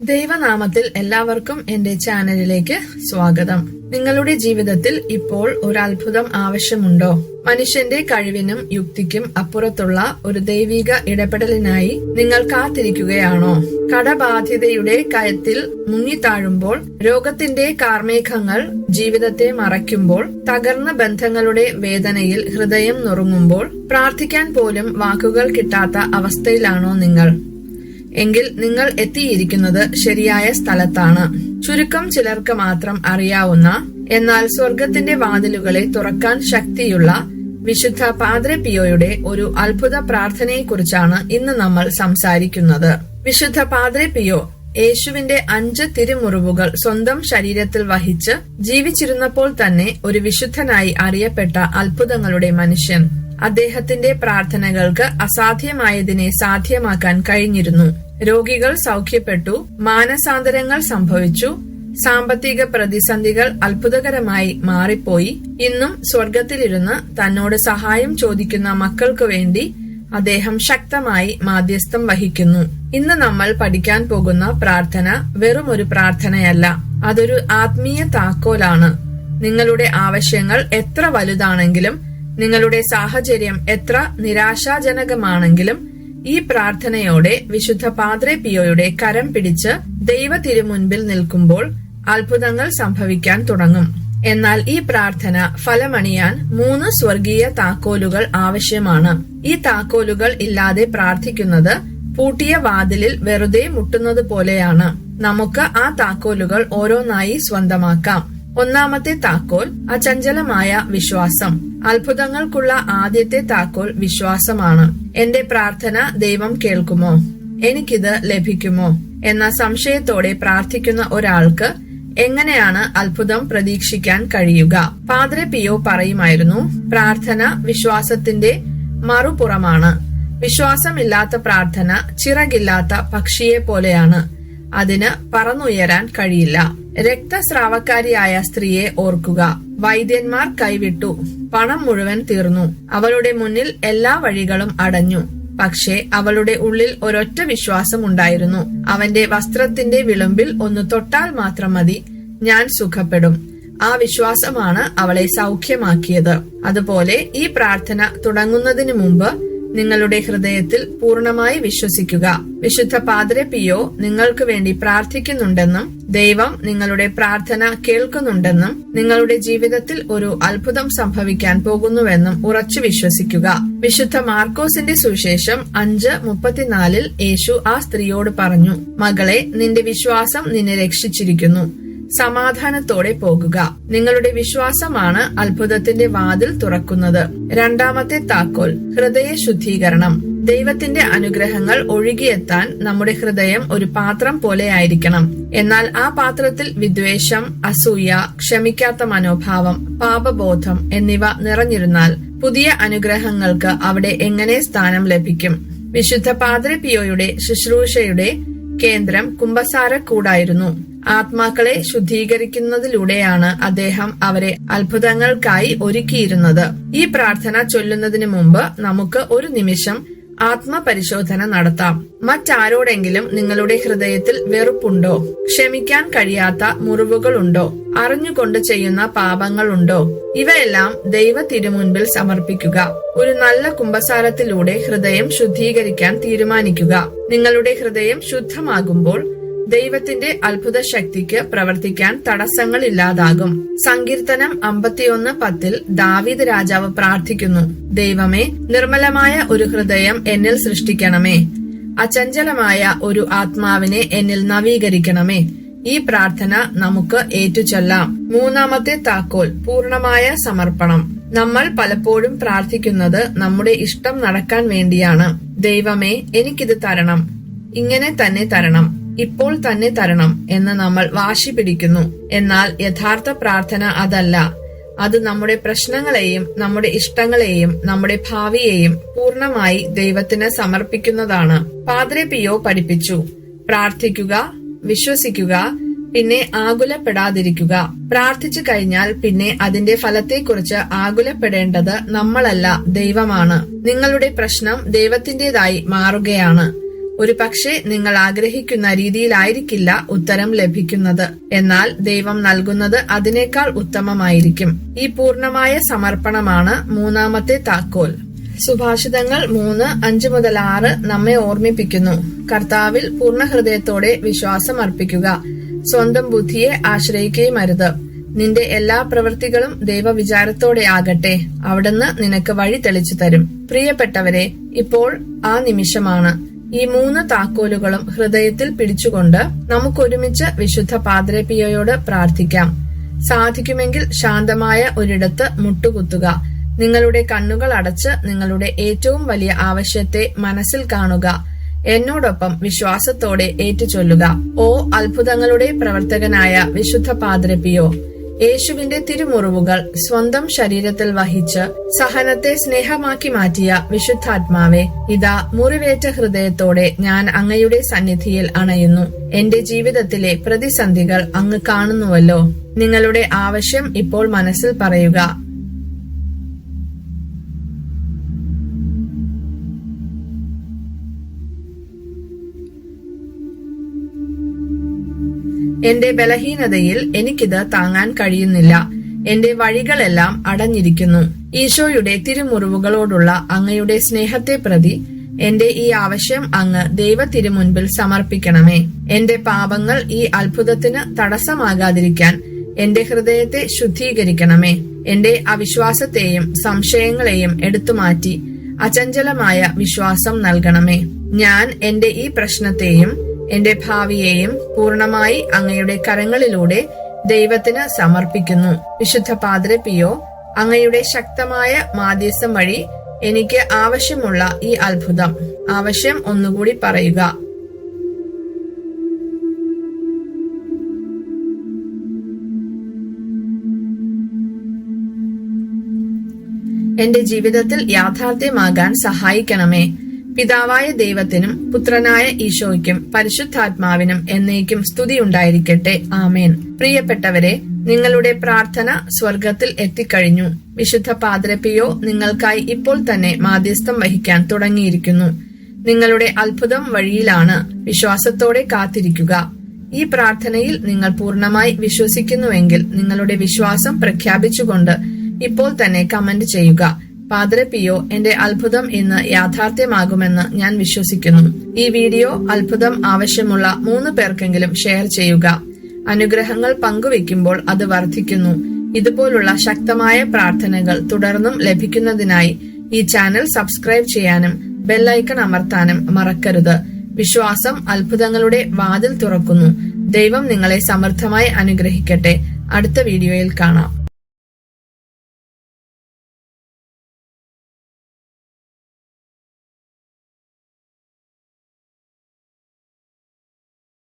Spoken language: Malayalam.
ദൈവനാമത്തിൽ എല്ലാവർക്കും എന്റെ ചാനലിലേക്ക് സ്വാഗതം. നിങ്ങളുടെ ജീവിതത്തിൽ ഇപ്പോൾ ഒരു അത്ഭുതം ആവശ്യമുണ്ടോ? മനുഷ്യന്റെ കഴിവിനും യുക്തിക്കും അപ്പുറത്തുള്ള ഒരു ദൈവിക ഇടപെടലിനായി നിങ്ങൾ കാത്തിരിക്കുകയാണോ? കടബാധ്യതയുടെ കയത്തിൽ മുങ്ങിത്താഴുമ്പോൾ രോഗത്തിന്റെ കാർമേഘങ്ങൾ ജീവിതത്തെ മറയ്ക്കുമ്പോൾ തകർന്ന ബന്ധങ്ങളുടെ വേദനയിൽ ഹൃദയം നുറുങ്ങുമ്പോൾ പ്രാർത്ഥിക്കാൻ പോലും വാക്കുകൾ കിട്ടാത്ത അവസ്ഥയിലാണോ നിങ്ങൾ? എങ്കിൽ നിങ്ങൾ എത്തിയിരിക്കുന്നത് ശരിയായ സ്ഥലത്താണ്. ചുരുക്കം ചിലർക്ക് മാത്രം അറിയാവുന്ന എന്നാൽ സ്വർഗത്തിന്റെ വാതിലുകളെ തുറക്കാൻ ശക്തിയുള്ള വിശുദ്ധ പാദ്രെ പിയോയുടെ ഒരു അത്ഭുത പ്രാർത്ഥനയെക്കുറിച്ചാണ് ഇന്ന് നമ്മൾ സംസാരിക്കുന്നത്. വിശുദ്ധ പാദ്രെ പിയോ യേശുവിന്റെ അഞ്ച് തിരുമുറിവുകൾ സ്വന്തം ശരീരത്തിൽ വഹിച്ച് ജീവിച്ചിരുന്നപ്പോൾ തന്നെ ഒരു വിശുദ്ധനായി അറിയപ്പെട്ട അത്ഭുതങ്ങളുടെ മനുഷ്യൻ. അദ്ദേഹത്തിന്റെ പ്രാർത്ഥനകൾക്ക് അസാധ്യമായതിനെ സാധ്യമാക്കാൻ കഴിഞ്ഞിരുന്നു. രോഗികൾ സൗഖ്യപ്പെട്ടു മാനസാന്തരങ്ങൾ സംഭവിച്ചു സാമ്പത്തിക പ്രതിസന്ധികൾ അത്ഭുതകരമായി മാറിപ്പോയി. ഇന്നും സ്വർഗത്തിലിരുന്ന് തന്നോട് സഹായം ചോദിക്കുന്ന മക്കൾക്കു വേണ്ടി അദ്ദേഹം ശക്തമായി മാധ്യസ്ഥം വഹിക്കുന്നു. ഇന്ന് നമ്മൾ പഠിക്കാൻ പോകുന്ന പ്രാർത്ഥന വെറും ഒരു പ്രാർത്ഥനയല്ല അതൊരു ആത്മീയ താക്കോലാണ്. നിങ്ങളുടെ ആവശ്യങ്ങൾ എത്ര വലുതാണെങ്കിലും നിങ്ങളുടെ സാഹചര്യം എത്ര നിരാശാജനകമാണെങ്കിലും ഈ പ്രാർത്ഥനയോടെ വിശുദ്ധ പാദ്രെ പിയോയുടെ കരം പിടിച്ച് ദൈവ തിരുമുൻപിൽ നിൽക്കുമ്പോൾ അത്ഭുതങ്ങൾ സംഭവിക്കാൻ തുടങ്ങും. എന്നാൽ ഈ പ്രാർത്ഥന ഫലമണിയാൻ മൂന്ന് സ്വർഗീയ താക്കോലുകൾ ആവശ്യമാണ്. ഈ താക്കോലുകൾ ഇല്ലാതെ പ്രാർത്ഥിക്കുന്നത് പൂട്ടിയ വാതിലിൽ വെറുതെ മുട്ടുന്നത് പോലെയാണ്. നമുക്ക് ആ താക്കോലുകൾ ഓരോന്നായി സ്വന്തമാക്കാം. ഒന്നാമത്തെ താക്കോൽ അചഞ്ചലമായ വിശ്വാസം. അത്ഭുതങ്ങൾക്കുള്ള ആദ്യത്തെ താക്കോൽ വിശ്വാസമാണ്. എന്റെ പ്രാർത്ഥന ദൈവം കേൾക്കുമോ? എനിക്കിത് ലഭിക്കുമോ? എന്ന സംശയത്തോടെ പ്രാർത്ഥിക്കുന്ന ഒരാൾക്ക് എങ്ങനെയാണ് അത്ഭുതം പ്രതീക്ഷിക്കാൻ കഴിയുക? പാദ്ര പിയോ പറയുമായിരുന്നു പ്രാർത്ഥന വിശ്വാസത്തിന്റെ മറുപുറമാണ്. വിശ്വാസമില്ലാത്ത പ്രാർത്ഥന ചിറകില്ലാത്ത പക്ഷിയെ പോലെയാണ് അതിന് പറന്നുയരാൻ കഴിയില്ല. രക്തസ്രാവക്കാരിയായ സ്ത്രീയെ ഓർക്കുക. വൈദ്യന്മാർ കൈവിട്ടു. പണം മുഴുവൻ തീർന്നു. അവളുടെ മുന്നിൽ എല്ലാ വഴികളും അടഞ്ഞു. പക്ഷേ അവളുടെ ഉള്ളിൽ ഒരൊറ്റ വിശ്വാസം ഉണ്ടായിരുന്നു. അവന്റെ വസ്ത്രത്തിന്റെ വിളുമ്പിൽ ഒന്ന് തൊട്ടാൽ മാത്രം മതി. ഞാൻ സുഖപ്പെടും. ആ വിശ്വാസമാണ് അവളെ സൗഖ്യമാക്കിയത്. അതുപോലെ ഈ പ്രാർത്ഥന തുടങ്ങുന്നതിന് മുമ്പ് നിങ്ങളുടെ ഹൃദയത്തിൽ പൂർണമായി വിശ്വസിക്കുക. വിശുദ്ധ പാദ്രെ പിയോ നിങ്ങൾക്ക് വേണ്ടി പ്രാർത്ഥിക്കുന്നുണ്ടെന്നും ദൈവം നിങ്ങളുടെ പ്രാർത്ഥന കേൾക്കുന്നുണ്ടെന്നും നിങ്ങളുടെ ജീവിതത്തിൽ ഒരു അത്ഭുതം സംഭവിക്കാൻ പോകുന്നുവെന്നും ഉറച്ചു വിശ്വസിക്കുക. വിശുദ്ധ മാർക്കോസിന്റെ സുവിശേഷം അഞ്ച് മുപ്പത്തിനാലിൽ യേശു ആ സ്ത്രീയോട് പറഞ്ഞു മകളെ നിന്റെ വിശ്വാസം നിന്നെ രക്ഷിച്ചിരിക്കുന്നു. സമാധാനത്തോടെ പോകുക. നിങ്ങളുടെ വിശ്വാസമാണ് അത്ഭുതത്തിന്റെ വാതിൽ തുറക്കുന്നത്. രണ്ടാമത്തെ താക്കോൽ ഹൃദയ ശുദ്ധീകരണം. ദൈവത്തിന്റെ അനുഗ്രഹങ്ങൾ ഒഴുകിയെത്താൻ നമ്മുടെ ഹൃദയം ഒരു പാത്രം പോലെ ആയിരിക്കണം. എന്നാൽ ആ പാത്രത്തിൽ വിദ്വേഷം അസൂയ ക്ഷമിക്കാത്ത മനോഭാവം പാപബോധം എന്നിവ നിറഞ്ഞിരുന്നാൽ പുതിയ അനുഗ്രഹങ്ങൾക്ക് അവിടെ എങ്ങനെ സ്ഥാനം ലഭിക്കും? വിശുദ്ധ പാദ്രപിയോയുടെ ശുശ്രൂഷയുടെ കേന്ദ്രം കുംഭസാരക്കൂടായിരുന്നു. ആത്മാക്കളെ ശുദ്ധീകരിക്കുന്നതിലൂടെയാണ് അദ്ദേഹം അവരെ അത്ഭുതങ്ങൾക്കായി ഒരുക്കിയിരുന്നത്. ഈ പ്രാർത്ഥന ചൊല്ലുന്നതിന് മുമ്പ് നമുക്ക് ഒരു നിമിഷം ആത്മപരിശോധന നടത്താം. മറ്റാരോടെങ്കിലും നിങ്ങളുടെ ഹൃദയത്തിൽ വെറുപ്പുണ്ടോ? ക്ഷമിക്കാൻ കഴിയാത്ത മുറിവുകളുണ്ടോ? അറിഞ്ഞുകൊണ്ട് ചെയ്യുന്ന പാപങ്ങളുണ്ടോ? ഇവയെല്ലാം ദൈവ തിരുമുൻപിൽ സമർപ്പിക്കുക. ഒരു നല്ല കുംഭസാരത്തിലൂടെ ഹൃദയം ശുദ്ധീകരിക്കാൻ തീരുമാനിക്കുക. നിങ്ങളുടെ ഹൃദയം ശുദ്ധമാകുമ്പോൾ ദൈവത്തിന്റെ അത്ഭുത ശക്തിക്ക് പ്രവർത്തിക്കാൻ തടസ്സങ്ങൾ ഇല്ലാതാകും സങ്കീർത്തനം അമ്പത്തിയൊന്ന് പത്തിൽ ദാവീദ് രാജാവ് പ്രാർത്ഥിക്കുന്നു ദൈവമേ നിർമ്മലമായ ഒരു ഹൃദയം എന്നിൽ സൃഷ്ടിക്കണമേ. അചഞ്ചലമായ ഒരു ആത്മാവിനെ എന്നിൽ നവീകരിക്കണമേ. ഈ പ്രാർത്ഥന നമുക്ക് ഏറ്റുചൊല്ലാം. മൂന്നാമത്തെ താക്കോൽ പൂർണമായ സമർപ്പണം. നമ്മൾ പലപ്പോഴും പ്രാർത്ഥിക്കുന്നത് നമ്മുടെ ഇഷ്ടം നടക്കാൻ വേണ്ടിയാണ്. ദൈവമേ എനിക്കിത് തരണം. ഇങ്ങനെ തന്നെ തരണം. ഇപ്പോൾ തന്നെ തരണം എന്ന് നമ്മൾ വാശി പിടിക്കുന്നു. എന്നാൽ യഥാർത്ഥ പ്രാർത്ഥന അതല്ല. അത് നമ്മുടെ പ്രശ്നങ്ങളെയും നമ്മുടെ ഇഷ്ടങ്ങളെയും നമ്മുടെ ഭാവിയെയും പൂർണമായി ദൈവത്തിന് സമർപ്പിക്കുന്നതാണ്. പാദ്രെ പിയോ പഠിപ്പിച്ചു. പ്രാർത്ഥിക്കുക വിശ്വസിക്കുക പിന്നെ ആകുലപ്പെടാതിരിക്കുക. പ്രാർത്ഥിച്ചു കഴിഞ്ഞാൽ പിന്നെ അതിന്റെ ഫലത്തെക്കുറിച്ച് ആകുലപ്പെടേണ്ടത് നമ്മളല്ല ദൈവമാണ്. നിങ്ങളുടെ പ്രശ്നം ദൈവത്തിന്റേതായി മാറുകയാണ്. ഒരു പക്ഷേ നിങ്ങൾ ആഗ്രഹിക്കുന്ന രീതിയിലായിരിക്കില്ല ഉത്തരം ലഭിക്കുന്നത്. എന്നാൽ ദൈവം നൽകുന്നത് അതിനേക്കാൾ ഉത്തമമായിരിക്കും. ഈ പൂർണമായ സമർപ്പണമാണ് മൂന്നാമത്തെ താക്കോൽ. സുഭാഷിതങ്ങൾ മൂന്ന് അഞ്ച് മുതൽ ആറ് നമ്മെ ഓർമ്മിപ്പിക്കുന്നു. കർത്താവിൽ പൂർണ ഹൃദയത്തോടെ വിശ്വാസം അർപ്പിക്കുക സ്വന്തം ബുദ്ധിയെ ആശ്രയിക്കുകയും നിന്റെ എല്ലാ പ്രവൃത്തികളും ദൈവവിചാരത്തോടെ ആകട്ടെ. അവിടുന്ന് നിനക്ക് വഴി തെളിച്ചു തരും. പ്രിയപ്പെട്ടവരെ ഇപ്പോൾ ആ നിമിഷമാണ്. ഈ മൂന്ന് താക്കോലുകളും ഹൃദയത്തിൽ പിടിച്ചുകൊണ്ട് നമുക്കൊരുമിച്ച് വിശുദ്ധ പാദ്രപിയോയോട് പ്രാർത്ഥിക്കാം. സാധിക്കുമെങ്കിൽ ശാന്തമായ ഒരിടത്ത് മുട്ടുകുത്തുക. നിങ്ങളുടെ കണ്ണുകൾ അടച്ച് നിങ്ങളുടെ ഏറ്റവും വലിയ ആവശ്യത്തെ മനസ്സിൽ കാണുക. എന്നോടൊപ്പം വിശ്വാസത്തോടെ ഏറ്റുചൊല്ലുക. ഓ അത്ഭുതങ്ങളുടെ പ്രവർത്തകനായ വിശുദ്ധ പാദ്രപിയോ യേശുവിന്റെ തിരുമുറിവുകൾ സ്വന്തം ശരീരത്തിൽ വഹിച്ച് സഹനത്തെ സ്നേഹമാക്കി മാറ്റിയ വിശുദ്ധാത്മാവെ ഇതാ മുറിവേറ്റ ഹൃദയത്തോടെ ഞാൻ അങ്ങയുടെ സന്നിധിയിൽ അണയുന്നു. എന്റെ ജീവിതത്തിലെ പ്രതിസന്ധികൾ അങ്ങ് കാണുന്നുവല്ലോ. നിങ്ങളുടെ ആവശ്യം ഇപ്പോൾ മനസ്സിൽ പറയുക എന്റെ ബലഹീനതയിൽ എനിക്കിത് താങ്ങാൻ കഴിയുന്നില്ല. എന്റെ വഴികളെല്ലാം അടഞ്ഞിരിക്കുന്നു. ഈശോയുടെ തിരുമുറിവുകളോടുള്ള അങ്ങയുടെ സ്നേഹത്തെ പ്രതി എന്റെ ഈ ആവശ്യം അങ്ങ് ദൈവ തിരുമുൻപിൽ സമർപ്പിക്കണമേ. എന്റെ പാപങ്ങൾ ഈ അത്ഭുതത്തിന് തടസ്സമാകാതിരിക്കാൻ എന്റെ ഹൃദയത്തെ ശുദ്ധീകരിക്കണമേ. എന്റെ അവിശ്വാസത്തെയും സംശയങ്ങളെയും എടുത്തുമാറ്റി അചഞ്ചലമായ വിശ്വാസം നൽകണമേ. ഞാൻ എന്റെ ഈ പ്രശ്നത്തെയും എന്റെ ഭാവിയെയും പൂർണമായി അങ്ങയുടെ കരങ്ങളിലൂടെ ദൈവത്തിന് സമർപ്പിക്കുന്നു. വിശുദ്ധ പാദ്ര പിയോ അങ്ങയുടെ ശക്തമായ മാധ്യസ്ഥം വഴി എനിക്ക് ആവശ്യമുള്ള ഈ അത്ഭുതം. ആവശ്യം ഒന്നുകൂടി പറയുക. എന്റെ ജീവിതത്തിൽ യാഥാർത്ഥ്യമാകാൻ സഹായിക്കണമേ. പിതാവായ ദൈവത്തിനും പുത്രനായ ഈശോയ്ക്കും പരിശുദ്ധാത്മാവിനും എന്നേക്കും സ്തുതി ഉണ്ടായിരിക്കട്ടെ. ആമേൻ. പ്രിയപ്പെട്ടവരെ നിങ്ങളുടെ പ്രാർത്ഥന സ്വർഗത്തിൽ എത്തിക്കഴിഞ്ഞു. വിശുദ്ധ പാദ്രപ്പിയോ നിങ്ങൾക്കായി ഇപ്പോൾ തന്നെ മാധ്യസ്ഥം വഹിക്കാൻ തുടങ്ങിയിരിക്കുന്നു. നിങ്ങളുടെ അത്ഭുതം വഴിയിലാണ് വിശ്വാസത്തോടെ കാത്തിരിക്കുക. ഈ പ്രാർത്ഥനയിൽ നിങ്ങൾ പൂർണമായി വിശ്വസിക്കുന്നുവെങ്കിൽ നിങ്ങളുടെ വിശ്വാസം പ്രഖ്യാപിച്ചുകൊണ്ട് ഇപ്പോൾ തന്നെ കമന്റ് ചെയ്യുക. പാദ്ര പിയോ എന്റെ അത്ഭുതം ഇന്ന് യാഥാർത്ഥ്യമാകുമെന്ന് ഞാൻ വിശ്വസിക്കുന്നു. ഈ വീഡിയോ അത്ഭുതം ആവശ്യമുള്ള മൂന്ന് പേർക്കെങ്കിലും ഷെയർ ചെയ്യുക. അനുഗ്രഹങ്ങൾ പങ്കുവെക്കുമ്പോൾ അത് വർദ്ധിക്കുന്നു. ഇതുപോലുള്ള ശക്തമായ പ്രാർത്ഥനകൾ തുടർന്നും ലഭിക്കുന്നതിനായി ഈ ചാനൽ സബ്സ്ക്രൈബ് ചെയ്യാനും ബെല്ലൈക്കൺ അമർത്താനും മറക്കരുത്. വിശ്വാസം അത്ഭുതങ്ങളുടെ വാതിൽ തുറക്കുന്നു. ദൈവം നിങ്ങളെ സമൃദ്ധമായി അനുഗ്രഹിക്കട്ടെ. അടുത്ത വീഡിയോയിൽ കാണാം.